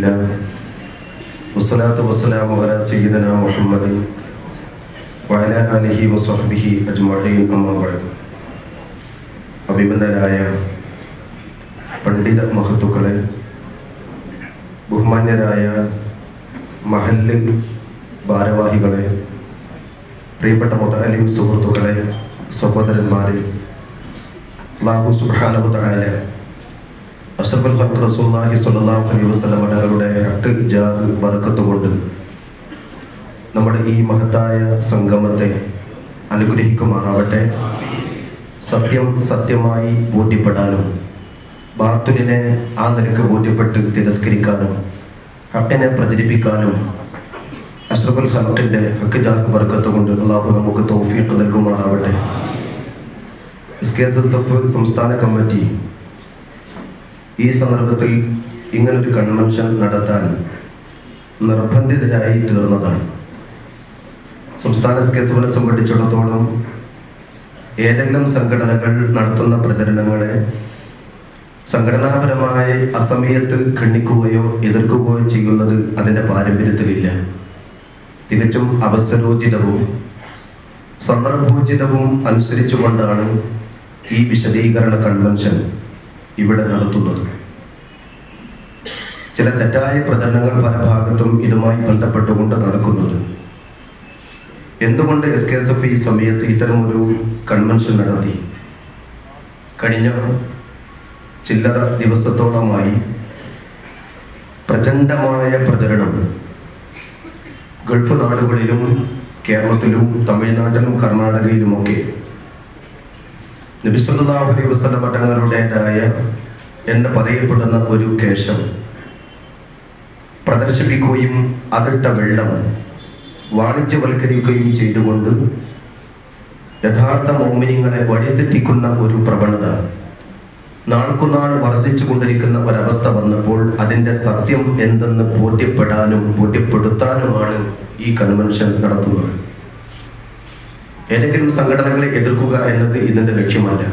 لله والصلاة والسلام على سيدنا محمد وعلى آله وصحبه أجمعين أما بعد അഭിമന്ദരായ പണ്ഡിത മഹത്തുക്കളെ ബഹുമാന്യരായ മഹല്ല് ഭാരവാഹികളെ പ്രിയപ്പെട്ട മുതലിം സുഹൃത്തുക്കളെ സഹോദരന്മാരെ അള്ളാഹു സുബ്ഹാനഹുവതആല അഷ്റഫുൽ ഹത്ത് റസൂല്ലാഹി സ്വല്ലല്ലാഹു അലൈഹി വസല്ലം അടകളുടെ ബർക്കത്ത് കൊണ്ട് നമ്മുടെ ഈ മഹത്തായ സംഗമത്തെ അനുഗ്രഹിക്കുമാറാവട്ടെ. സത്യം സത്യമായി ബോധ്യപ്പെടാനും ബാത്തുലിനെ ആ നിരക്ക് ബോധ്യപ്പെട്ട് തിരസ്കരിക്കാനും ഹട്ടിനെ പ്രചരിപ്പിക്കാനും അഷ്റഫുൽ ഹക്കിന്റെ ഹക്ക് ജാഹ് ബർക്കത്ത് കൊണ്ട് അള്ളാഹു നമുക്ക് തോഫിയൊക്കെ നൽകുമാറാവട്ടെ. S K S S F സംസ്ഥാന കമ്മിറ്റി ഈ സന്ദർഭത്തിൽ ഇങ്ങനൊരു കൺവെൻഷൻ നടത്താൻ നിർബന്ധിതരായി തീർന്നതാണ്. സംസ്ഥാന കേസുകളെ സംബന്ധിച്ചിടത്തോളം ഏതെങ്കിലും സംഘടനകൾ നടത്തുന്ന പ്രചരണങ്ങളെ സംഘടനാപരമായി അസമയത്ത് ഖണ്ഡിക്കുകയോ എതിർക്കുകയോ ചെയ്യുന്നത് അതിന്റെ പാരമ്പര്യത്തിലില്ല. തികച്ചും അവസരോചിതവും സന്ദർഭോചിതവും അനുസരിച്ചുകൊണ്ടാണ് ഈ വിശദീകരണ കൺവെൻഷൻ ഇവിടെ നടത്തുന്നത്. ചില തെറ്റായ പ്രചരണങ്ങൾ പല ഭാഗത്തും ഇതുമായി ബന്ധപ്പെട്ടുകൊണ്ട് നടക്കുന്നത്. എന്തുകൊണ്ട് എസ് കെ എസ് എഫ് ഈ സമയത്ത് ഇത്തരമൊരു കൺവെൻഷൻ നടത്തി? കഴിഞ്ഞ ചില്ലറ ദിവസത്തോളമായി പ്രചണ്ഡമായ പ്രചരണം. ഗൾഫ് നാടുകളിലും കേരളത്തിലും തമിഴ്നാട്ടിലും കർണാടകയിലുമൊക്കെ നബിസ്വല്ലാഹു അലൈഹി വസ്ലം തങ്ങളുടേതായ എന്ന് പറയപ്പെടുന്ന ഒരു കേശം പ്രദർശിപ്പിക്കുകയും അതിട്ട വെള്ളം വാണിജ്യവൽക്കരിക്കുകയും ചെയ്തുകൊണ്ട് യഥാർത്ഥ മോമിനിങ്ങളെ വഴിതെറ്റിക്കുന്ന ഒരു പ്രവണത നാൾക്കുനാൾ വർദ്ധിച്ചു കൊണ്ടിരിക്കുന്ന ഒരവസ്ഥ വന്നപ്പോൾ അതിന്റെ സത്യം എന്തെന്ന് ബോധ്യപ്പെടാനും ബോധ്യപ്പെടുത്താനുമാണ് ഈ കൺവെൻഷൻ നടത്തുന്നത്. ഏതെങ്കിലും സംഘടനകളെ എതിർക്കുക എന്നത് ഇതിന്റെ ലക്ഷ്യമല്ല.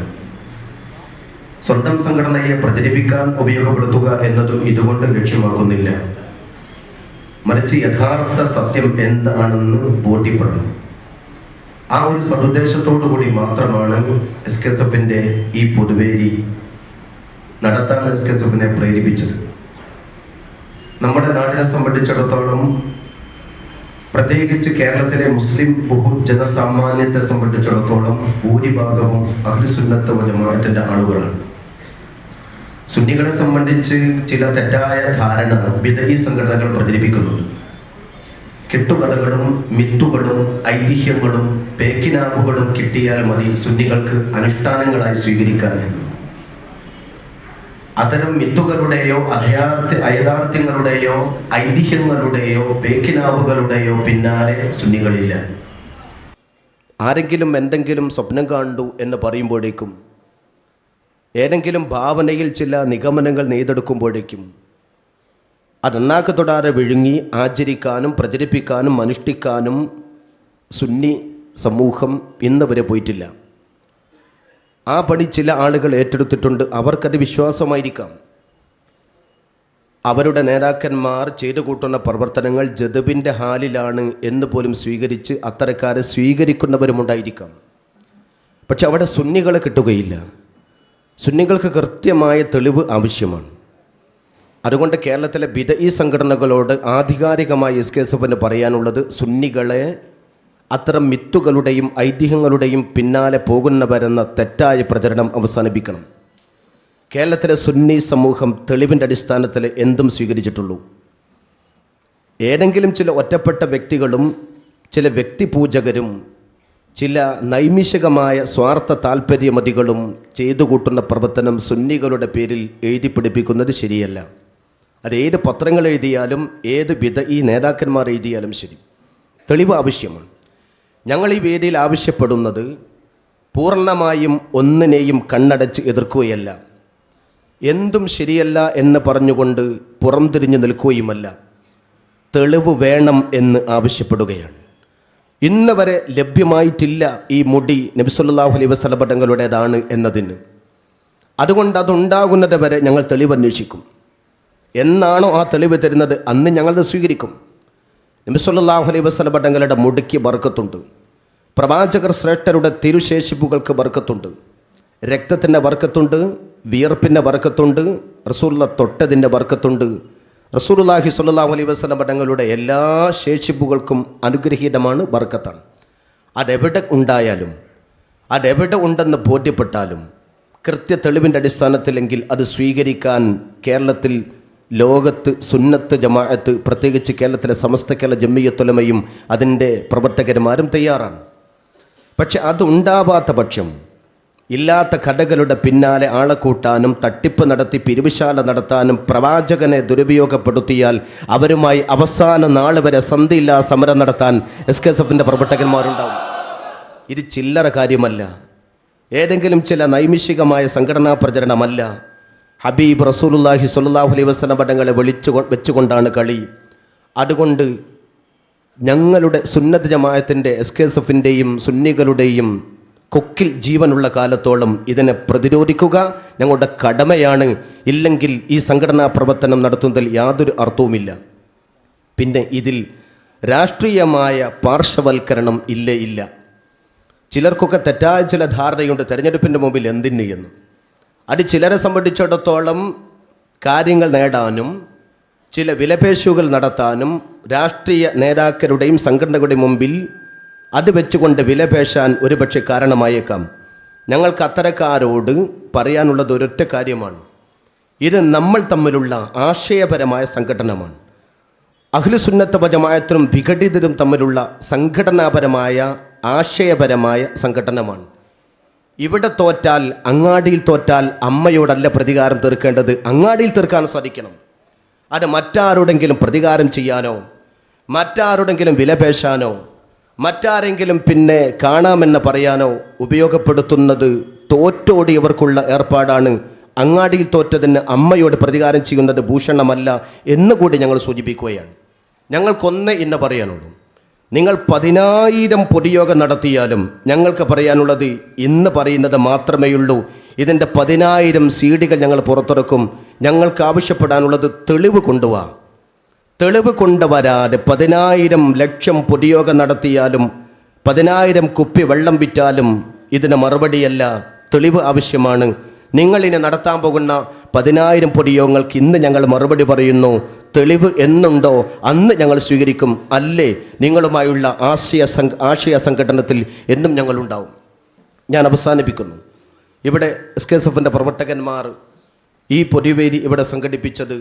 സ്വന്തം സംഘടനയെ പ്രചരിപ്പിക്കാൻ ഉപയോഗപ്പെടുത്തുക എന്നതും ഇതുകൊണ്ട് ലക്ഷ്യമാക്കുന്നില്ല. മറിച്ച് യഥാർത്ഥ സത്യം എന്താണെന്ന് ബോധ്യപ്പെടണം. ആ ഒരു സതുദ്ദേശത്തോടു കൂടി മാത്രമാണ് എസ് കെ എസ് എഫിന്റെ ഈ പൊതുവേദി നടത്താൻ എസ് കെ എസ് എഫിനെ പ്രേരിപ്പിച്ചത്. നമ്മുടെ നാടിനെ സംബന്ധിച്ചിടത്തോളം പ്രത്യേകിച്ച് കേരളത്തിലെ മുസ്ലിം ബഹു ജനസാമാന്യത്തെ സംബന്ധിച്ചിടത്തോളം ഭൂരിഭാഗവും അഹ്ലുസുന്നത്ത് ജമാഅത്തിന്റെ ആളുകളാണ്. സുന്നികളെ സംബന്ധിച്ച് ചില തെറ്റായ ധാരണ വിദഗ്ധ സംഘടനകൾ പ്രചരിപ്പിക്കുന്നുണ്ട്. കെട്ടുകഥകളും മിത്തുകളും ഐതിഹ്യങ്ങളും പേക്കിനാബുകളും കിട്ടിയാൽ മതി സുന്നികൾക്ക് അനുഷ്ഠാനങ്ങളായി സ്വീകരിക്കാൻ അത്തരം മിത്തുകളുടെയോ അധയാർത്ഥ അയഥാർത്ഥ്യങ്ങളുടെയോ ഐതിഹ്യങ്ങളുടെയോ പേക്കിനാവുകളുടെയോ പിന്നാലെ സുന്നികളില്ല. ആരെങ്കിലും എന്തെങ്കിലും സ്വപ്നം കണ്ടു എന്ന് പറയുമ്പോഴേക്കും ഏതെങ്കിലും ഭാവനയിൽ ചില നിഗമനങ്ങൾ നെയ്തെടുക്കുമ്പോഴേക്കും അതെണ്ണാക്ക് തൊടാതെ വിഴുങ്ങി ആചരിക്കാനും പ്രചരിപ്പിക്കാനും അനുഷ്ഠിക്കാനും സുന്നി സമൂഹം ഇന്ന് വരെ പോയിട്ടില്ല. ആ പണി ചില ആളുകൾ ഏറ്റെടുത്തിട്ടുണ്ട്. അവർക്കത് വിശ്വാസമായിരിക്കാം. അവരുടെ നേതാക്കന്മാർ ചെയ്തു കൂട്ടുന്ന പ്രവർത്തനങ്ങൾ ജദബിന്റെ ഹാലിലാണ് എന്ന് പോലും സ്വീകരിച്ച് അത്തരക്കാരെ സ്വീകരിക്കുന്നവരുമുണ്ടായിരിക്കാം. പക്ഷെ അവിടെ സുന്നികളെ കിട്ടുകയില്ല. സുന്നികൾക്ക് കൃത്യമായ തെളിവ് ആവശ്യമാണ്. അതുകൊണ്ട് കേരളത്തിലെ ബിദ ഈ സംഘടനകളോട് ആധികാരികമായി എസ് കെ എസ് എഫിന് പറയാനുള്ളത് സുന്നികളെ അത്തരം മിത്തുകളുടെയും ഐതിഹ്യങ്ങളുടെയും പിന്നാലെ പോകുന്നവരെന്ന തെറ്റായ പ്രചരണം അവസാനിപ്പിക്കണം. കേരളത്തിലെ സുന്നി സമൂഹം തെളിവിന്റെ അടിസ്ഥാനത്തിൽ എന്തും സ്വീകരിച്ചിട്ടുള്ളൂ. ഏതെങ്കിലും ചില ഒറ്റപ്പെട്ട വ്യക്തികളും ചില വ്യക്തിപൂജകരും ചില നൈമിഷികമായ സ്വാർത്ഥ താല്പര്യമതികളും ചെയ്തു കൂട്ടുന്ന പ്രവർത്തനം സുന്നികളുടെ പേരിൽ എഴുതി പിടിപ്പിക്കുന്നത് ശരിയല്ല. അത് ഏത് പത്രങ്ങൾ എഴുതിയാലും ഏത് വിധ ഈ നേതാക്കന്മാർ എഴുതിയാലും ശരി. തെളിവ് ആവശ്യമാണ്. ഞങ്ങൾ ഈ വേദിയിൽ ആവശ്യപ്പെടുന്നത് പൂർണമായും ഒന്നിനെയും കണ്ണടച്ച് എതിർക്കുകയല്ല. എന്തും ശരിയല്ല എന്ന് പറഞ്ഞുകൊണ്ട് പുറംതിരിഞ്ഞു നിൽക്കുകയുമല്ല. തെളിവ് വേണം എന്ന് ആവശ്യപ്പെടുകയാണ്. ഇന്ന് വരെ ലഭ്യമായിട്ടില്ല ഈ മുടി നബിസ്വല്ലാഹു അലൈ വസ്ലപടങ്ങളുടേതാണ് എന്നതിന്. അതുകൊണ്ട് അതുണ്ടാകുന്നത് വരെ ഞങ്ങൾ തെളിവന്വേഷിക്കും. എന്നാണോ ആ തെളിവ് തരുന്നത്? അന്ന് ഞങ്ങളത് സ്വീകരിക്കും. നബിസ്വല്ലാഹു അലൈഹി വസ്ലം തങ്ങളുടെ മുടുക്കി ബർക്കത്തുണ്ട്. പ്രവാചകർ ശ്രേഷ്ഠരുടെ തിരുശേഷിപ്പുകൾക്ക് ബർക്കത്തുണ്ട്. രക്തത്തിന്റെ വർക്കത്തുണ്ട് വിയർപ്പിന്റെ വർക്കത്തുണ്ട് റസൂള്ള തൊട്ടതിന്റെ വർക്കത്തുണ്ട് റസൂലുള്ളാഹി സ്വല്ലാഹു അലൈഹി വസ്ലം തങ്ങളുടെ എല്ലാ ശേഷിപ്പുകൾക്കും അനുഗ്രഹീതമാണ് ബർക്കത്താണ്. അതെവിടെ ഉണ്ടായാലും അതെവിടെ ഉണ്ടെന്ന് ബോധ്യപ്പെട്ടാലും കൃത്യ തെളിവിന്റെ അടിസ്ഥാനത്തിലെങ്കിൽ അത് സ്വീകരിക്കാൻ കേരളത്തിൽ ലോകത്ത് സുന്നത്ത് ജമാഅത്ത് പ്രത്യേകിച്ച് കേരളത്തിലെ സമസ്ത കേരള ജമ്മിയത്തുലമയും അതിന്റെ പ്രവർത്തകന്മാരും തയ്യാറാണ്. പക്ഷെ അത് ഉണ്ടാവാത്ത പക്ഷം ഇല്ലാത്ത കടകളുടെ പിന്നാലെ ആളെ കൂട്ടാനും തട്ടിപ്പ് നടത്തി പിരിവിശാല നടത്താനും പ്രവാചകനെ ദുരുപയോഗപ്പെടുത്തിയാൽ അവരുമായി അവസാന നാൾ വരെ സന്ധിയില്ലാ സമരം നടത്താൻ എസ് കെ എസ് എഫിന്റെ പ്രവർത്തകന്മാരുണ്ടാവും. ഇത് ചില്ലറ കാര്യമല്ല. ഏതെങ്കിലും ചില നൈമിഷികമായ സംഘടനാ പ്രചരണമല്ല. ഹബീബ് റസൂലുല്ലാഹി സ്വല്ലല്ലാഹു അലൈഹി വസല്ലം പടങ്ങളെ വിളിച്ചു വെച്ചുകൊണ്ടാണ് കളി. അതുകൊണ്ട് ഞങ്ങളുടെ സുന്നത്ത് ജമായത്തിന്റെ എസ് കെ എസ് എഫിന്റെയും സുന്നികളുടെയും കൊക്കിൽ ജീവനുള്ള കാലത്തോളം ഇതിനെ പ്രതിരോധിക്കുക ഞങ്ങളുടെ കടമയാണ്. ഇല്ലെങ്കിൽ ഈ സംഘടനാ പ്രവർത്തനം നടത്തുന്നതിൽ യാതൊരു അർത്ഥവുമില്ല. പിന്നെ ഇതിൽ രാഷ്ട്രീയമായ പാർശ്വവൽക്കരണം ഇല്ലേ ഇല്ല. ചിലർക്കൊക്കെ തെറ്റായ ചില ധാരണയുണ്ട്. തെരഞ്ഞെടുപ്പിന്റെ മുമ്പിൽ എന്തിന് എന്ന്. അത് ചിലരെ സംബന്ധിച്ചിടത്തോളം കാര്യങ്ങൾ നേടാനും ചില വിലപേശുകൾ നടത്താനും രാഷ്ട്രീയ നേതാക്കളുടെയും സംഘടനകളുടെയും മുമ്പിൽ അത് വെച്ചുകൊണ്ട് വിലപേശാൻ ഒരുപക്ഷെ കാരണമായേക്കാം. ഞങ്ങൾക്ക് അത്തരക്കാരോട് പറയാനുള്ളത് ഒരൊറ്റ കാര്യമാണ്. ഇത് നമ്മൾ തമ്മിലുള്ള ആശയപരമായ സംഘടനമാണ്. അഖിലുസുന്നത്ത ജമാഅത്തിനും വിഘടിതരും തമ്മിലുള്ള സംഘടനാപരമായ ആശയപരമായ സംഘടനമാണ്. ഇവിടെ തോറ്റാൽ അങ്ങാടിയിൽ തോറ്റാൽ അമ്മയോടല്ല പ്രതികാരം തീർക്കേണ്ടത്. അങ്ങാടിയിൽ തീർക്കാൻ സാധിക്കണം. അത് മറ്റാരോടെങ്കിലും പ്രതികാരം ചെയ്യാനോ മറ്റാരോടെങ്കിലും വിലപേശാനോ മറ്റാരെങ്കിലും പിന്നെ കാണാമെന്ന് പറയാനോ ഉപയോഗപ്പെടുത്തുന്നത് തോറ്റോടിയവർക്കുള്ള ഏർപ്പാടാണ്. അങ്ങാടിയിൽ തോറ്റതിന് അമ്മയോട് പ്രതികാരം ചെയ്യുന്നത് ഭൂഷണമല്ല എന്നുകൂടി ഞങ്ങൾ സൂചിപ്പിക്കുകയാണ്. ഞങ്ങൾക്കൊന്നേ ഇന്ന് പറയാനുള്ളൂ. നിങ്ങൾ പതിനായിരം പൊതുയോഗം നടത്തിയാലും ഞങ്ങൾക്ക് പറയാനുള്ളത് ഇന്ന് പറയുന്നത് മാത്രമേയുള്ളൂ. ഇതിന്റെ പതിനായിരം സീഡികൾ ഞങ്ങൾ പുറത്തിറക്കും ഞങ്ങൾക്ക് ആവശ്യപ്പെടാനുള്ളത് തെളിവ് കൊണ്ടുവാ. തെളിവ് കൊണ്ടുവരാതെ പതിനായിരം ലക്ഷം പൊതുയോഗം നടത്തിയാലും പതിനായിരം കുപ്പി വെള്ളം വിറ്റാലും ഇതിന് മറുപടിയല്ല തെളിവ് ആവശ്യമാണ്. നിങ്ങളിനി നടത്താൻ പോകുന്ന പതിനായിരം പൊടിയോഗങ്ങൾക്ക് ഇന്ന് ഞങ്ങൾ മറുപടി പറയുന്നു. തെളിവ് എന്നുണ്ടോ? അന്ന് ഞങ്ങൾ സ്വീകരിക്കും. അല്ലേ? നിങ്ങളുമായുള്ള ആശയ സംഘ ആശയ സംഘടനത്തിൽ എന്നും ഞങ്ങളുണ്ടാവും. ഞാൻ അവസാനിപ്പിക്കുന്നു. ഇവിടെ എസ് കെ എസ് എഫിന്റെ പ്രവർത്തകന്മാർ ഈ പൊതുവേദി ഇവിടെ സംഘടിപ്പിച്ചത്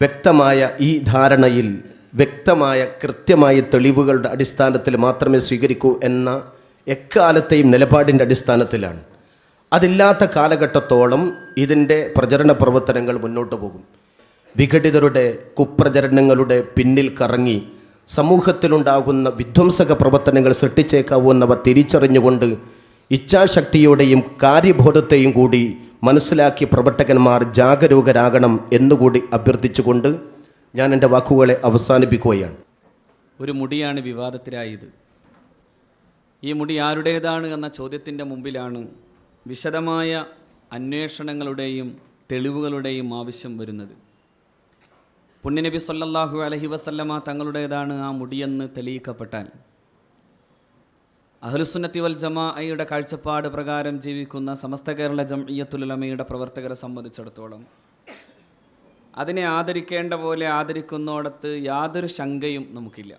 വ്യക്തമായ ഈ ധാരണയിൽ വ്യക്തമായ കൃത്യമായ തെളിവുകളുടെ അടിസ്ഥാനത്തിൽ മാത്രമേ സ്വീകരിക്കൂ എന്ന എക്കാലത്തെയും നിലപാടിന്റെ അടിസ്ഥാനത്തിലാണ്. അതില്ലാത്ത കാലഘട്ടത്തോളം ഇതിന്റെ പ്രചരണ പ്രവർത്തനങ്ങൾ മുന്നോട്ട് പോകും. വിഘടിതരുടെ കുപ്രചരണങ്ങളുടെ പിന്നിൽ കറങ്ങി സമൂഹത്തിലുണ്ടാകുന്ന വിധ്വംസക പ്രവർത്തനങ്ങൾ സൃഷ്ടിച്ചേക്കാവുന്നവ തിരിച്ചറിഞ്ഞുകൊണ്ട് ഇച്ഛാശക്തിയോടെയും കാര്യബോധത്തെയും കൂടി മനസ്സിലാക്കിയ പ്രവർത്തകന്മാർ ജാഗരൂകരാകണം എന്നുകൂടി അഭ്യർത്ഥിച്ചുകൊണ്ട് ഞാൻ എന്റെ വാക്കുകളെ അവസാനിപ്പിക്കുകയാണ്. ഒരു മുടിയാണ് വിവാദത്തിലായത്. ഈ മുടി ആരുടേതാണ് എന്ന ചോദ്യത്തിന്റെ മുമ്പിലാണ് വിശദമായ അന്വേഷണങ്ങളുടെയും തെളിവുകളുടെയും ആവശ്യം വരുന്നത്. പുണ്യനബി സല്ലാഹു അലഹി വസല്ലമ തങ്ങളുടേതാണ് ആ മുടിയെന്ന് തെളിയിക്കപ്പെട്ടാൽ. അഹ്ലുസുന്നത്തി വൽ ജമാഅയുടെ കാഴ്ചപ്പാട് പ്രകാരം ജീവിക്കുന്ന സമസ്ത കേരള ജംഇയത്തുലമയുടെ പ്രവർത്തകരെ സംബന്ധിച്ചിടത്തോളം അതിനെ ആദരിക്കേണ്ട പോലെ ആദരിക്കുന്നോടത്ത് യാതൊരു ശങ്കയും നമുക്കില്ല.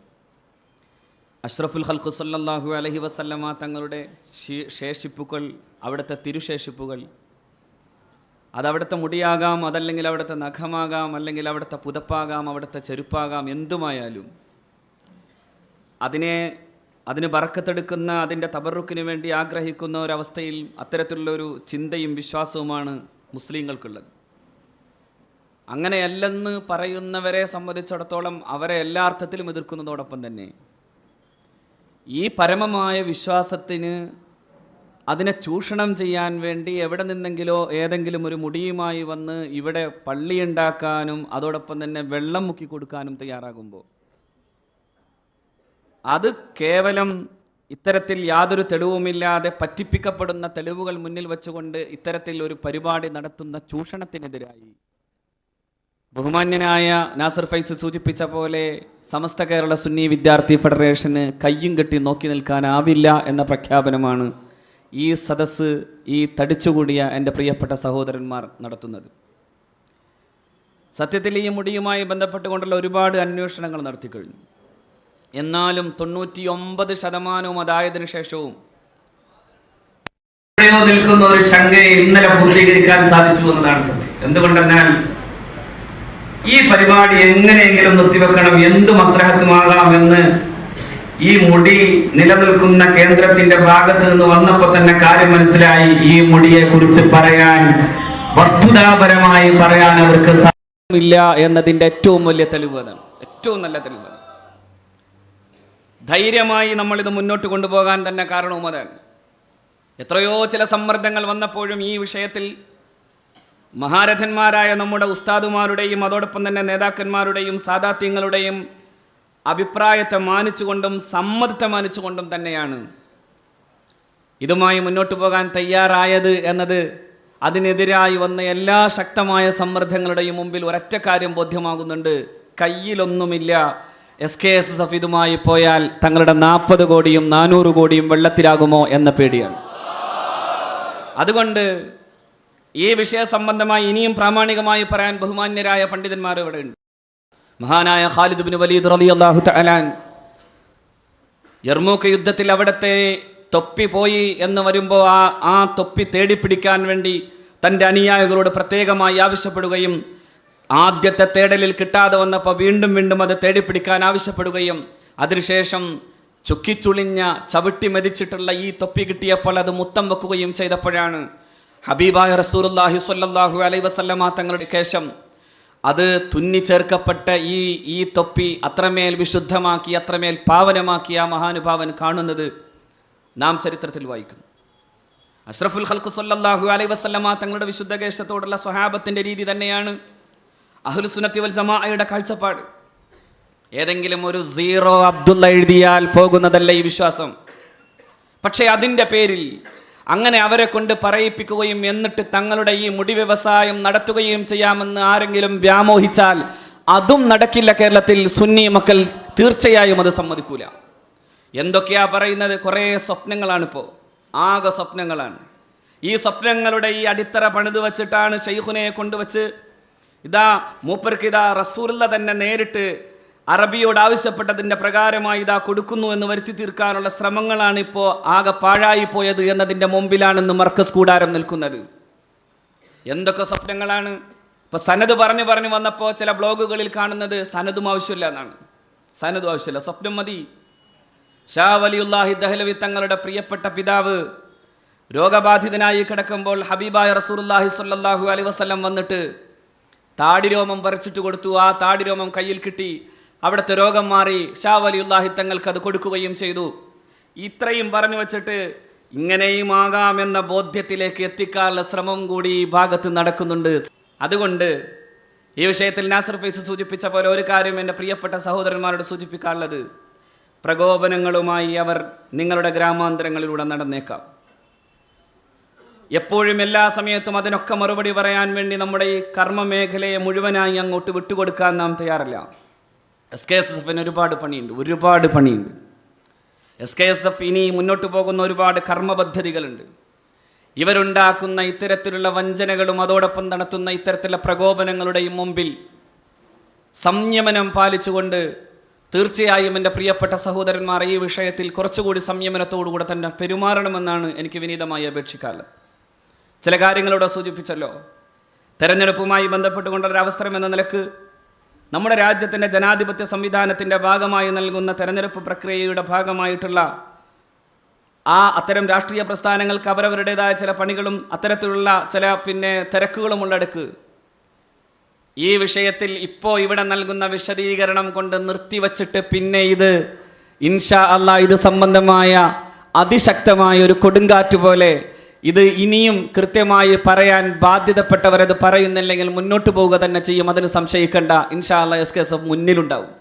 അഷ്റഫുൽ ഖൽഖു സല്ലാഹു അലഹി വസല്ലമ തങ്ങളുടെ ശേഷിപ്പുകൾ അവിടുത്തെ തിരുശേഷിപ്പുകൾ അതവിടുത്തെ മുടിയാകാം അതല്ലെങ്കിൽ അവിടുത്തെ നഖമാകാം അല്ലെങ്കിൽ അവിടുത്തെ പുതപ്പാകാം അവിടുത്തെ ചെരുപ്പാകാം എന്തുമായാലും അതിനെ അതിന് വറക്കത്തെടുക്കുന്ന അതിന്റെ തബറുക്കിന് വേണ്ടി ആഗ്രഹിക്കുന്ന ഒരവസ്ഥയിൽ അത്തരത്തിലുള്ള ഒരു ചിന്തയും വിശ്വാസവുമാണ് മുസ്ലിങ്ങൾക്കുള്ളത്. അങ്ങനെയല്ലെന്ന് പറയുന്നവരെ സംബന്ധിച്ചിടത്തോളം അവരെ എല്ലാ അർത്ഥത്തിലും എതിർക്കുന്നതോടൊപ്പം തന്നെ ഈ പരമമായ വിശ്വാസത്തിന് അതിനെ ചൂഷണം ചെയ്യാൻ വേണ്ടി എവിടെ നിന്നെങ്കിലോ ഏതെങ്കിലും ഒരു മുടിയുമായി വന്ന് ഇവിടെ പള്ളിയുണ്ടാക്കാനും അതോടൊപ്പം തന്നെ വെള്ളം മുക്കി കൊടുക്കാനും തയ്യാറാകുമ്പോൾ അത് കേവലം ഇത്തരത്തിൽ യാതൊരു തെളിവുമില്ലാതെ പറ്റിപ്പിക്കപ്പെടുന്ന തെളിവുകൾ മുന്നിൽ വെച്ചുകൊണ്ട് ഇത്തരത്തിൽ ഒരു പരിപാടി നടത്തുന്ന ചൂഷണത്തിനെതിരായി ബഹുമാന്യനായ നാസർ ഫൈസ് സൂചിപ്പിച്ച പോലെ സമസ്ത കേരള സുന്നി വിദ്യാർത്ഥി ഫെഡറേഷന് കയ്യും കെട്ടി നോക്കി നിൽക്കാനാവില്ല എന്ന പ്രഖ്യാപനമാണ് ഈ സദസ്സ് ഈ തടിച്ചുകൂടിയ എന്റെ പ്രിയപ്പെട്ട സഹോദരന്മാർ നടത്തുന്നത്. സത്യത്തിൽ ഈ മുടിയുമായി ബന്ധപ്പെട്ടുകൊണ്ടുള്ള ഒരുപാട് അന്വേഷണങ്ങൾ നടത്തിക്കഴിഞ്ഞു എന്നാലും തൊണ്ണൂറ്റി ഒമ്പത് ശതമാനവും അതായതിനു ശേഷവും നിൽക്കുന്ന ഒരു ശങ്ക ഇന്നലെ പൂർത്തീകരിക്കാൻ സാധിച്ചു എന്നതാണ് സത്യം. എന്തുകൊണ്ടെന്നാൽ ഈ പരിപാടി എങ്ങനെയെങ്കിലും നിർത്തിവെക്കണം എന്ത് മസ്രഹത്തുമാകാം എന്ന് ഈ മുടി നിലനിൽക്കുന്ന കേന്ദ്രത്തിന്റെ ഭാഗത്ത് നിന്ന് വന്നപ്പോൾ തന്നെ കാര്യം മനസ്സിലായി. ഈ മുടിയെ കുറിച്ച് പറയാൻ വസ്തുതാപരമായി പറയാൻ അവർക്ക് സാധ്യമില്ല എന്നതിന്റെ ഏറ്റവും വലിയ തെളിവ് ഏറ്റവും നല്ല തെളിവ് ധൈര്യമായി നമ്മൾ ഇത് മുന്നോട്ട് കൊണ്ടുപോകാൻ തന്നെ കാരണവും അതാണ്. എത്രയോ ചില സമ്മർദ്ദങ്ങൾ വന്നപ്പോഴും ഈ വിഷയത്തിൽ മഹാരഥന്മാരായ നമ്മുടെ ഉസ്താദുമാരുടെയും അതോടൊപ്പം തന്നെ നേതാക്കന്മാരുടെയും സാദാത്യങ്ങളുടെയും അഭിപ്രായത്തെ മാനിച്ചുകൊണ്ടും സമ്മതത്തെ മാനിച്ചുകൊണ്ടും തന്നെയാണ്. ഇതുമായി മുന്നോട്ട് പോകാൻ തയ്യാറായത് എന്നത് അതിനെതിരായി വന്ന എല്ലാ ശക്തമായ സമ്മർദ്ദങ്ങളുടെയും മുമ്പിൽ ഒരൊറ്റ കാര്യം ബോധ്യമാകുന്നുണ്ട്. കയ്യിലൊന്നുമില്ല. S K S S F ഇതുമായി പോയാൽ തങ്ങളുടെ നാൽപ്പത് കോടിയും നാനൂറ് കോടിയും വെള്ളത്തിലാകുമോ എന്ന പേടിയാണ്. അതുകൊണ്ട് ഈ വിഷയ സംബന്ധമായി ഇനിയും പ്രാമാണികമായി പറയാൻ ബഹുമാന്യരായ പണ്ഡിതന്മാർ ഇവിടെ ഉണ്ട്. മഹാനായ ഖാലിദ് ബിൻ വലീദ് റളിയല്ലാഹു തആലാൻ യർമൂക്ക് യുദ്ധത്തിൽ അവിടത്തെ തൊപ്പി പോയി എന്ന് വരുമ്പോൾ ആ ആ തൊപ്പി തേടിപ്പിടിക്കാൻ വേണ്ടി തന്റെ അനുയായികളോട് പ്രത്യേകമായി ആവശ്യപ്പെടുകയും ആദ്യത്തെ തേടലിൽ കിട്ടാതെ വന്നപ്പോൾ വീണ്ടും വീണ്ടും അത് തേടിപ്പിടിക്കാൻ ആവശ്യപ്പെടുകയും അതിനുശേഷം ചുക്കിച്ചുളിഞ്ഞ ചവിട്ടി മെതിച്ചിട്ടുള്ള ഈ തൊപ്പി കിട്ടിയപ്പോൾ അത് മുത്തം വെക്കുകയും ചെയ്തപ്പോഴാണ് ഹബീബായ റസൂലുള്ളാഹി സ്വല്ലല്ലാഹു അലൈ വസല്ലമ തങ്ങളുടെ കേശം അത് തുന്നിച്ചേർക്കപ്പെട്ട ഈ ഈ തൊപ്പി അത്രമേൽ വിശുദ്ധമാക്കി അത്രമേൽ പാവനമാക്കി ആ മഹാനുഭാവൻ കാണുന്നത് നാം ചരിത്രത്തിൽ വായിക്കുന്നു. അഷ്റഫുൽ ഹൽക്കു സല്ലാഹു അലൈ വസല്ലമ തങ്ങളുടെ വിശുദ്ധ കേശത്തോടുള്ള സ്വഹാബത്തിന്റെ രീതി തന്നെയാണ് അഹുൽസുനത്തി വൽ ജമാഅയുടെ കാഴ്ചപ്പാട്. ഏതെങ്കിലും ഒരു സീറോ അബ്ദുള്ള എഴുതിയാൽ പോകുന്നതല്ല ഈ വിശ്വാസം? പക്ഷേ അതിന്റെ പേരിൽ അങ്ങനെ അവരെ കൊണ്ട് പറയിപ്പിക്കുകയും എന്നിട്ട് തങ്ങളുടെ ഈ മുടി വ്യവസായം നടത്തുകയും ചെയ്യാമെന്ന് ആരെങ്കിലും വ്യാമോഹിച്ചാൽ അതും നടക്കില്ല കേരളത്തിൽ. സുന്നി മക്കൾ തീർച്ചയായും അത് സമ്മതിക്കൂല. എന്തൊക്കെയാ പറയുന്നത്? കുറേ സ്വപ്നങ്ങളാണിപ്പോൾ ആകെ സ്വപ്നങ്ങളാണ്. ഈ സ്വപ്നങ്ങളുടെ ഈ അടിത്തറ പണിത് വച്ചിട്ടാണ് ഷെയ്ഖുനെ കൊണ്ടുവച്ച് ഇതാ മൂപ്പർക്ക് ഇതാ റസൂലുള്ള തന്നെ നേരിട്ട് അറബിയോട് ആവശ്യപ്പെട്ടതിന്റെ പ്രകാരമായി ഇതാ കൊടുക്കുന്നു എന്ന് വരുത്തി തീർക്കാനുള്ള ശ്രമങ്ങളാണ് ഇപ്പോൾ ആകെ പാഴായി പോയത് എന്നതിന്റെ മുമ്പിലാണെന്ന് മർക്കസ് കൂടാരം നിൽക്കുന്നത്. എന്തൊക്കെ സ്വപ്നങ്ങളാണ്? ഇപ്പൊ സനത് പറഞ്ഞു പറഞ്ഞു വന്നപ്പോൾ ചില ബ്ലോഗുകളിൽ കാണുന്നത് സനതും ആവശ്യമില്ല എന്നാണ്. സനതും ആവശ്യമില്ല. സ്വപ്നം മതി. ഷാ വലിയുല്ലാഹി ദഹലവി തങ്ങളുടെ പ്രിയപ്പെട്ട പിതാവ് രോഗബാധിതനായി കിടക്കുമ്പോൾ ഹബീബായ റസൂലുള്ളാഹി സ്വല്ലല്ലാഹു അലൈഹി വസല്ലം വന്നിട്ട് താടിരോമം പറിച്ചിട്ട് കൊടുത്തു. ആ താടിരോമം കയ്യിൽ കിട്ടി. അവിടുത്തെ രോഗം മാറി ഷാ ഉള്ളാഹി തങ്ങൾക്ക് അത് കൊടുക്കുകയും ചെയ്തു. ഇത്രയും പറഞ്ഞു വച്ചിട്ട് ഇങ്ങനെയും ആകാമെന്ന ബോധ്യത്തിലേക്ക് എത്തിക്കാനുള്ള ശ്രമം കൂടി ഈ ഭാഗത്ത് നടക്കുന്നുണ്ട്. അതുകൊണ്ട് ഈ വിഷയത്തിൽ നാസർ ഫൈസ് സൂചിപ്പിച്ച പോലെ ഒരു കാര്യം എന്റെ പ്രിയപ്പെട്ട സഹോദരന്മാരോട് സൂചിപ്പിക്കാനുള്ളത്. പ്രകോപനങ്ങളുമായി അവർ നിങ്ങളുടെ ഗ്രാമാന്തരങ്ങളിലൂടെ നടന്നേക്കാം. എപ്പോഴും എല്ലാ സമയത്തും അതിനൊക്കെ മറുപടി പറയാൻ വേണ്ടി നമ്മുടെ ഈ കർമ്മ മേഖലയെ മുഴുവനായി അങ്ങോട്ട് വിട്ടുകൊടുക്കാൻ നാം തയ്യാറല്ല. എസ് കെ എസ് എഫിന് ഒരുപാട് പണിയുണ്ട് ഒരുപാട് പണിയുണ്ട്. എസ് കെ എസ് എഫ് ഇനി മുന്നോട്ട് പോകുന്ന ഒരുപാട് കർമ്മ പദ്ധതികളുണ്ട് ഇവരുണ്ടാക്കുന്ന ഇത്തരത്തിലുള്ള വഞ്ചനകളും അതോടൊപ്പം നടത്തുന്ന ഇത്തരത്തിലുള്ള പ്രകോപനങ്ങളുടെയും മുമ്പിൽ സംയമനം പാലിച്ചുകൊണ്ട് തീർച്ചയായും എന്റെ പ്രിയപ്പെട്ട സഹോദരന്മാർ ഈ വിഷയത്തിൽ കുറച്ചുകൂടി സംയമനത്തോടുകൂടെ തന്നെ പെരുമാറണമെന്നാണ് എനിക്ക് വിനീതമായി അപേക്ഷിക്കാറ് ചില കാര്യങ്ങളോട് സൂചിപ്പിച്ചല്ലോ തെരഞ്ഞെടുപ്പുമായി ബന്ധപ്പെട്ടുകൊണ്ടൊരവസരം എന്ന നിലയ്ക്ക് നമ്മുടെ രാജ്യത്തിന്റെ ജനാധിപത്യ സംവിധാനത്തിന്റെ ഭാഗമായി നൽകുന്ന തെരഞ്ഞെടുപ്പ് പ്രക്രിയയുടെ ഭാഗമായിട്ടുള്ള ആ അത്തരം രാഷ്ട്രീയ പ്രസ്ഥാനങ്ങൾക്ക് അവരവരുടേതായ ചില പണികളും അത്തരത്തിലുള്ള ചില പിന്നെ തിരക്കുകളും ഉള്ളടക്ക്. ഈ വിഷയത്തിൽ ഇപ്പോൾ ഇവിടെ നൽകുന്ന വിശദീകരണം കൊണ്ട് നിർത്തിവച്ചിട്ട് പിന്നെ ഇത് ഇൻഷാ അല്ലാ ഇത് സംബന്ധമായ അതിശക്തമായ ഒരു കൊടുങ്കാറ്റ് പോലെ ഇത് ഇനിയും കൃത്യമായി പറയാൻ ബാധ്യതപ്പെട്ടവരത് പറയുന്നില്ലെങ്കിൽ മുന്നോട്ട് പോവുക തന്നെ ചെയ്യും. അതിന് സംശയിക്കേണ്ട. ഇൻഷാല്ല എസ് കെ എസ് എഫ് മുന്നിലുണ്ടാവും.